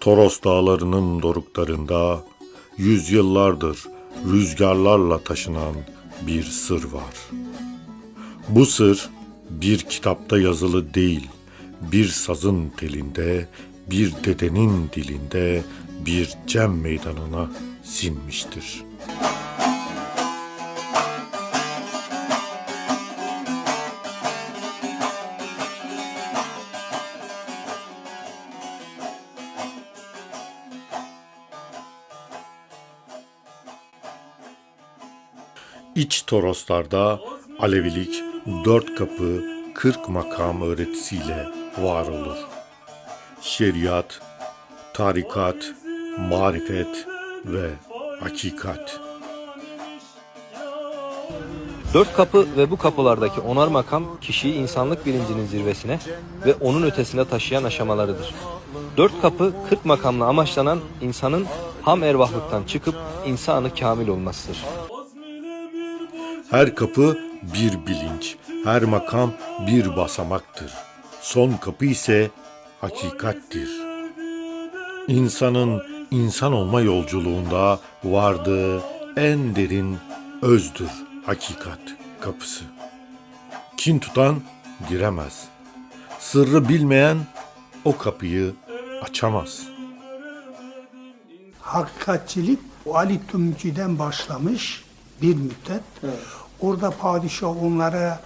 Toros dağlarının doruklarında yüzyıllardır rüzgarlarla taşınan bir sır var. Bu sır bir kitapta yazılı değil, bir sazın telinde, bir dedenin dilinde, bir cem meydanına sinmiştir. İç Toroslarda Alevilik dört kapı, kırk makam öğretisiyle var olur. Şeriat, tarikat, marifet ve hakikat. Dört kapı ve bu kapılardaki onar makam kişiyi insanlık bilincinin zirvesine ve onun ötesine taşıyan aşamalarıdır. Dört kapı kırk makamla amaçlanan insanın ham ervahlıktan çıkıp insanı kamil olmasıdır. Her kapı bir bilinç, her makam bir basamaktır. Son kapı ise hakikattir. İnsanın insan olma yolculuğunda vardığı en derin özdür hakikat kapısı. Kin tutan giremez. Sırrı bilmeyen o kapıyı açamaz. hakikatçilik Ali Tümcü'den başlamış bir müddet. Orada padişah onlara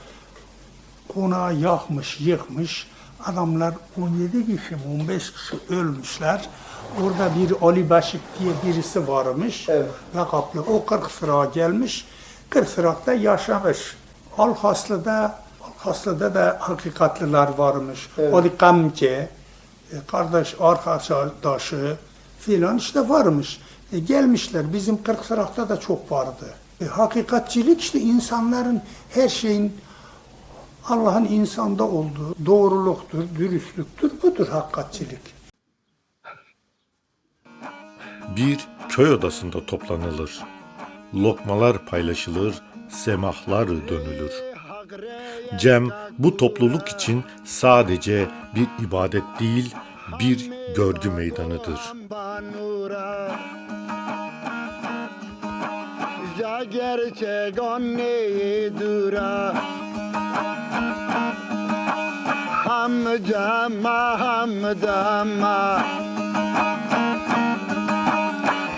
konağı yakmış, yıkmış. Adamlar 17 kişi mi 15 kişi ölmüşler. Orada bir Ali Beşik diye birisi varmış. Lakaplı. O 40 sıra gelmiş. 40 sırakta yaşamış. Alhaslı'da Alhaslı'da da hakikatliler varmış. Ali Kamce, e, kardeş arkadaşı filan işte varmış. E, gelmişler. Bizim Kırksarak'ta da çok vardı. E, hakikatçilik işte insanların her şeyin Allah'ın insanda olduğu doğruluktur, dürüstlüktür. Budur hakikatçilik. Bir köy odasında toplanılır. Lokmalar paylaşılır, semahlar dönülür. Cem bu topluluk için sadece bir ibadet değil, bir görgü meydanıdır. Ja gerçeğanne dura Hamdama hamdama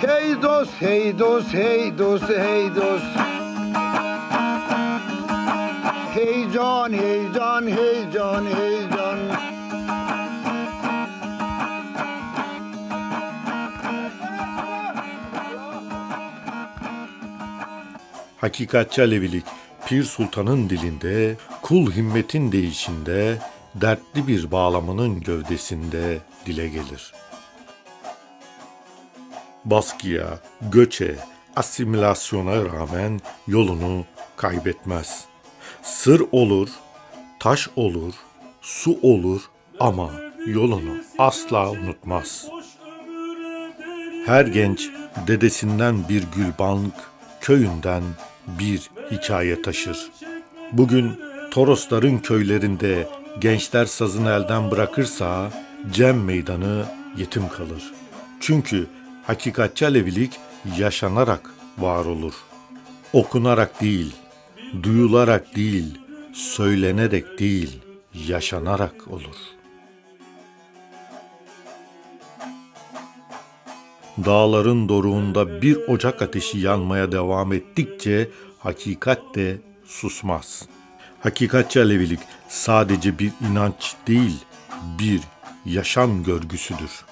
Hey dost hey dost hey dost hey dost. Heyecan heyecan heyecan heyecan Hakikatçi Alevilik Pir Sultan'ın dilinde, kul himmetin değişinde, dertli bir bağlamanın gövdesinde dile gelir. Baskıya, göçe, asimilasyona rağmen yolunu kaybetmez. Sır olur, taş olur, su olur ama yolunu asla unutmaz. Her genç dedesinden bir gülbank, köyünden bir hikaye taşır. Bugün Torosların köylerinde gençler sazını elden bırakırsa Cem meydanı yetim kalır. Çünkü hakikatçi Alevilik yaşanarak var olur. Okunarak değil, duyularak değil, söylenerek değil, yaşanarak olur. Dağların doruğunda bir ocak ateşi yanmaya devam ettikçe hakikat de susmaz. Hakikatçi Alevilik sadece bir inanç değil, bir yaşam görgüsüdür.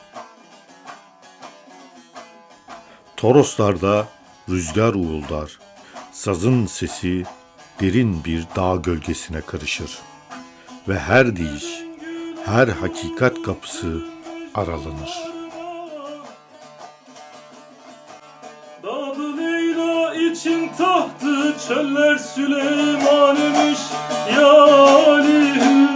Toroslarda rüzgar uğuldar. Sazın sesi derin bir dağ gölgesine karışır. Ve her diş, her hakikat kapısı aralanır.'' Dadı Leyla için tahtı çöller Süleyman imiş ya Ali